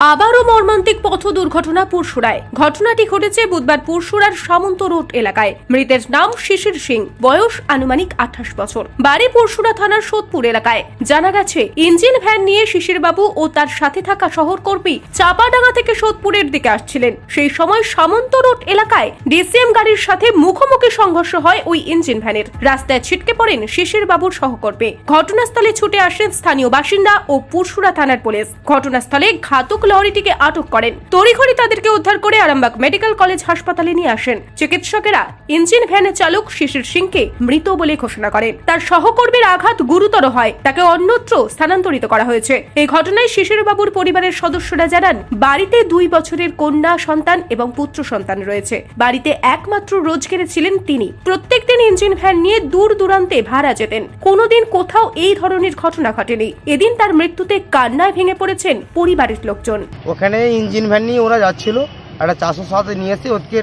আবারও মর্মান্তিক পথ দুর্ঘটনা পুরসুরায় ঘটনাটি ঘটেছে বুধবার পুরসুরার সামন্ত রোড এলাকায়। মৃতের নাম শিশির সিং, বয়স আনুমানিক আঠাশ বছর। বাড়ি পুরসুরা থানার সোদপুর এলাকায়। জানা গেছে, ইঞ্জিন ভ্যান নিয়ে শিশির বাবু ও তার সাথে থাকা শহরকর্মী চাপাডাঙ্গা থেকে সোদপুরের দিকে আসছিলেন। সেই সময় সামন্ত রোড এলাকায় ডিসিএম গাড়ির সাথে মুখোমুখি সংঘর্ষ হয় ওই ইঞ্জিন ভ্যানের। রাস্তায় ছিটকে পড়েন শিশির বাবুর সহকর্মী। ঘটনাস্থলে ছুটে আসেন স্থানীয় বাসিন্দা ও পুরসুরা থানার পুলিশ। ঘটনাস্থলে ঘাতক লরিটিকে আটক করেন। তড়িঘড়ি তাদেরকে উদ্ধার করে আরামবাগ মেডিকেল কলেজ হাসপাতালে নিয়ে আসেন। চিকিৎসকেরা ইঞ্জিন ভ্যানের চালক শিশির সিংকে মৃত বলে ঘোষণা করেন। তার সহকর্মীর আঘাত গুরুতর হয়। তাকে অন্যত্র স্থানান্তরিত করা হয়েছে। এই ঘটনায় শিশির বাবুর পরিবারের সদস্যরা জানান, বাড়িতে দুই বছরের কন্যা, সন্তান এবং পুত্র সন্তান রয়েছে। বাড়িতে একমাত্র রোজগারে ছিলেন তিনি। প্রত্যেকদিন ইঞ্জিন ভ্যান নিয়ে দূর দূরান্তে ভাড়া যেতেন। কোনোদিন কোথাও এই ধরনের ঘটনা ঘটেনি। এদিন তার মৃত্যুতে কান্নায় ভেঙে পড়েছেন পরিবারের লোকজন। ওখানে ইঞ্জিন ভ্যান নিয়ে ওরা যাচ্ছিল। একটা চারশো সাথে নিয়ে এসে ওকে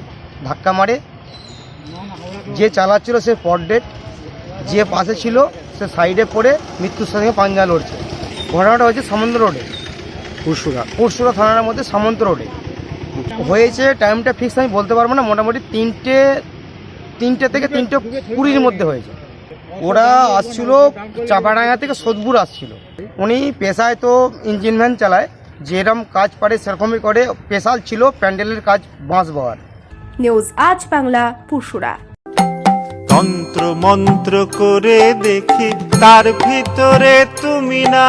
ধাক্কা মারে। যে চালাচ্ছিল সে পট ডেট। যে পাশে ছিল সে সাইডে পড়ে মৃত্যুর সঙ্গে পাঞ্জা লড়ছে। ঘটনাটা হয়েছে সামন্ত রোডে। পুরসুরা পুরসুরা থানার মধ্যে সামন্ত রোডে। হয়েছে টাইমটা ফিক্স আমি বলতে পারব না মোটামুটি তিনটে তিনটে থেকে তিনটে কুড়ির মধ্যে হয়েছে। ওরা আসছিল চাপাডাঙ্গা থেকে সোদপুর আসছিল। উনি পেশায় তো ইঞ্জিন ভ্যান চালায়। যেরকম কাজ পারে সেরকমই করে। স্পেশাল ছিল প্যান্ডেলের কাজ বাঁশ বর নিউজ আজ বাংলা পুরসুরা তন্ত্র মন্ত্র করে দেখি তার ভিতরে তুমি না।